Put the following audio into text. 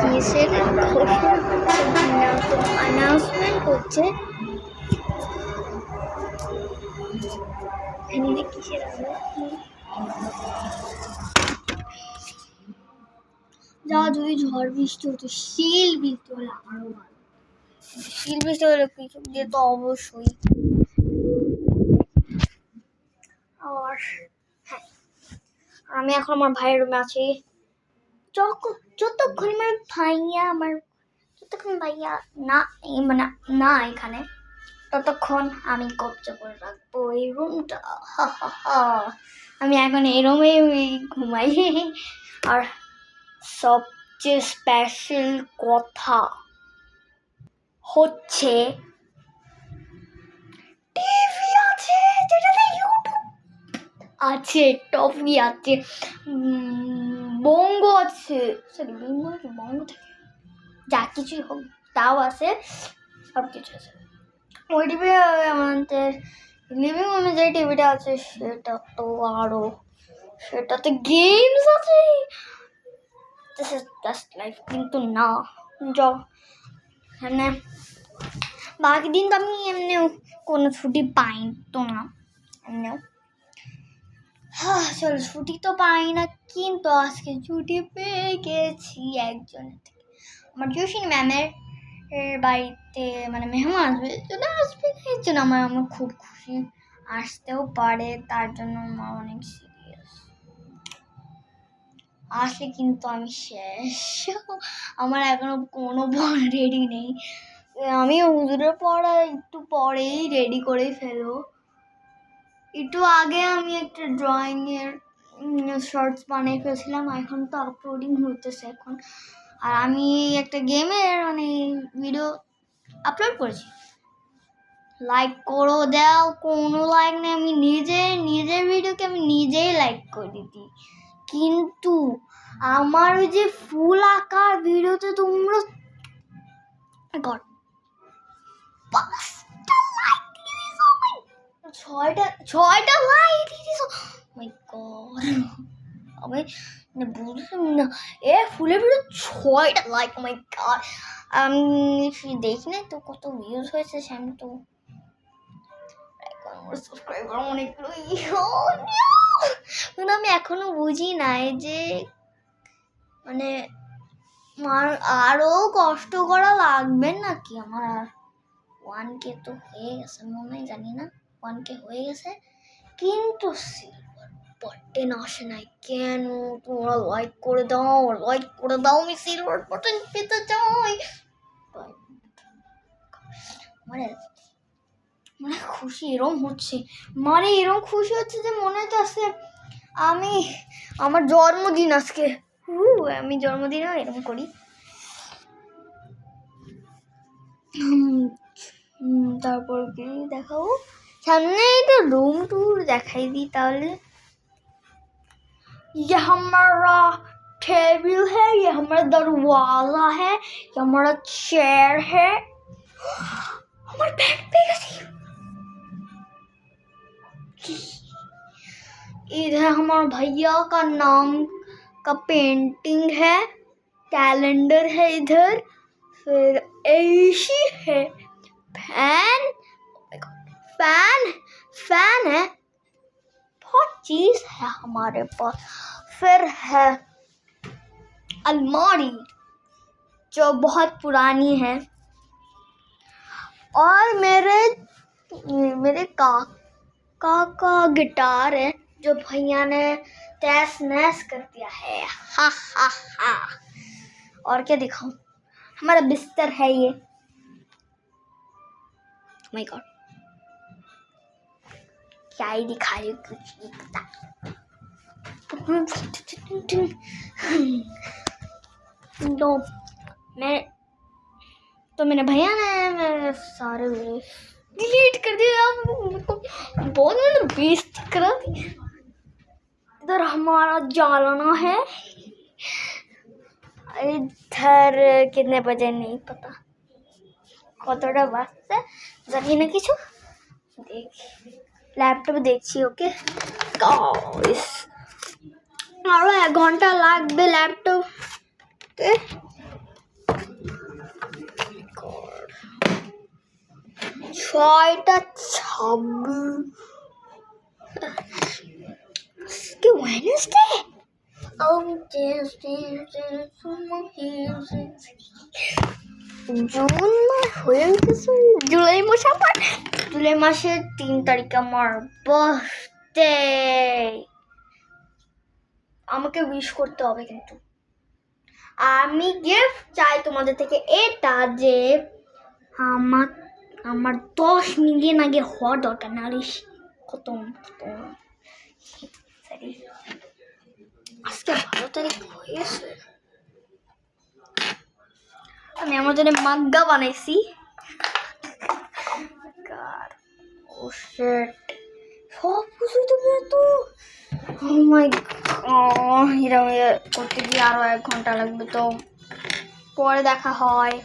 কিসের অ্যানাউন্সমেন্ট এখানে কিসের যা যদি ঝড় বৃষ্টি হতো, শিল বৃষ্টি হলে আরও ভালো। শিল বৃষ্টি হলে দিয়ে তো অবশ্যই। আর আমি এখন আমার ভাইয়ের রুমে আছি। যতক্ষণ আমার ভাইয়া আমার যতক্ষণ ভাইয়া না মানে না এখানে, ততক্ষণ আমি কবজা করে রাখব এই রুমটা। আমি এখন এই রুমে ঘুমাই। আর সবচেয়ে স্পেশাল কথা হচ্ছে আছে টফি আছে বঙ্গ আছে। সরি বঙ্গ বঙ্গ থেকে। যা কিছুই হোক, তাও আছে সব কিছু আছে। ওই টিভি আমাদের লিভিং রুমে যে টিভিটা আছে, সেটা তো আরও, সেটাতে গেমস আছে। দিস ইজ জাস্ট লাইফ কিন্তু না য মানে বাকি দিন তো আমি এমনিও কোনো ছুটি পাই তো না, এমনিও। হ্যাঁ চলো ছুটি তো পাই না, কিন্তু আজকে ছুটি পেয়ে গেছি একজনের থেকে। আমার জোশিনী ম্যামের বাড়িতে মানে মেহমান আসবে জন্য আসবে এর জন্য আমার আমার খুব খুশি। আসতেও পারে, তার জন্য আমার অনেক সিরিয়াস আসলে কিন্তু আমি শেষ। আমার এখনও কোনো রেডি নেই। আমি হুজুরের পড়া একটু পরেই রেডি করেই ফেলব। একটু আগে আমি একটা ড্রয়িংয়ের শর্টস বানিয়ে ফেলছিলাম, এখন তো আপলোডিং হতেছে এখন। আর আমি একটা গেমের মানে ভিডিও আপলোড করেছি। লাইক করো, দাও, কোনো লাইক নেই, আমি নিজে, নিজের ভিডিওকে আমি নিজেই লাইক করে দিই কিন্তু আমার ওই যে ফুল আঁকার ভিডিওতে তোমরা গড আমার ছয়টা ছয়টা? দিয়েছ মাই আমি বুঝলাম না। এ ফুলের ভিডিও ছয়টা লাইক মাই গড আমি দেখি না তো কত ভিউজ হয়েছে সে তো? আমার সাবস্ক্রাইবার অনেকগুলো কিন্তু আমি এখনও বুঝি নাই যে মানে আমার আরও কষ্ট করা লাগবে নাকি? আমার আর ওয়ান কে তো হয়ে গেছে, মনে জানি না। ওয়ান কে হয়ে গেছে। কিন্তু সিলভার বাটন আসে নাই। কেন? তোমরা লাইক করে দাও লাইক করে দাও, আমি সিলভার বাটন পেতে চাই। মানে মানে খুশি এরম হচ্ছে। মানে এরম খুশি হচ্ছে যে মনে হচ্ছে আমি, আমার জন্মদিন আজকে। হু আমি জন্মদিনেও এরকম করি। তারপর কি দেখাবো? সামনে একটা রুম ট্যুর দেখাই দিই তাহলে ये हमारा टेबल है ये हमारा दरवाजा है ये हमारा चेयर है हमारा बैग पे गई इधर हमारे भैया का नाम का पेंटिंग है कैलेंडर है इधर फिर एसी है फैन फ़ैन फ़ैन है। बहुत चीज़ है हमारे पास। फिर है अलमारी, जो बहुत पुरानी है। और मेरे मेरे काका का गिटार है, जो भैया ने तैस नैस कर दिया है। हा हा हा। और क्या दिखाऊँ? हमारा बिस्तर है ये। माय गॉड क्या ही दिखा रही हूँ कुछ नहीं पता तो मैं तो मेरे भैया ने मेरे सारे मेरे डिलीट कर दिया मेरे को बहुत मैंने बेइज्जती करा दी इधर हमारा जालना है इधर कितने बजे नहीं पता কতটা বাজছে জানি না কিছু দেখি ল্যাপটপে দেখছি ওকে গাইস আরও এক ঘণ্টা লাগবে ল্যাপটপ ছয়টা ছাব্বিশ। আজকে ওয়েনসডে Oh, জুন মাস হয়ে গেছে। জুলাই মাস আবার জুলাই মাসের তিন তারিখ আমার বার্থডে আমাকে উইশ করতে হবে কিন্তু। আমি গিফট চাই তোমাদের থেকে এটা যে আমার আমার দশ মিলিয়ন আগে হওয়ার দরকার খতম Sorry. আজকে বারো তারিখ হয়ে গেছে আমি আমার জন্য মাগ্গা বানাইছি। God. Oh সব কিছুই তো তো ও মাই গড করতে গিয়ে আরও এক ঘণ্টা লাগবে তো। পরে দেখা হয়।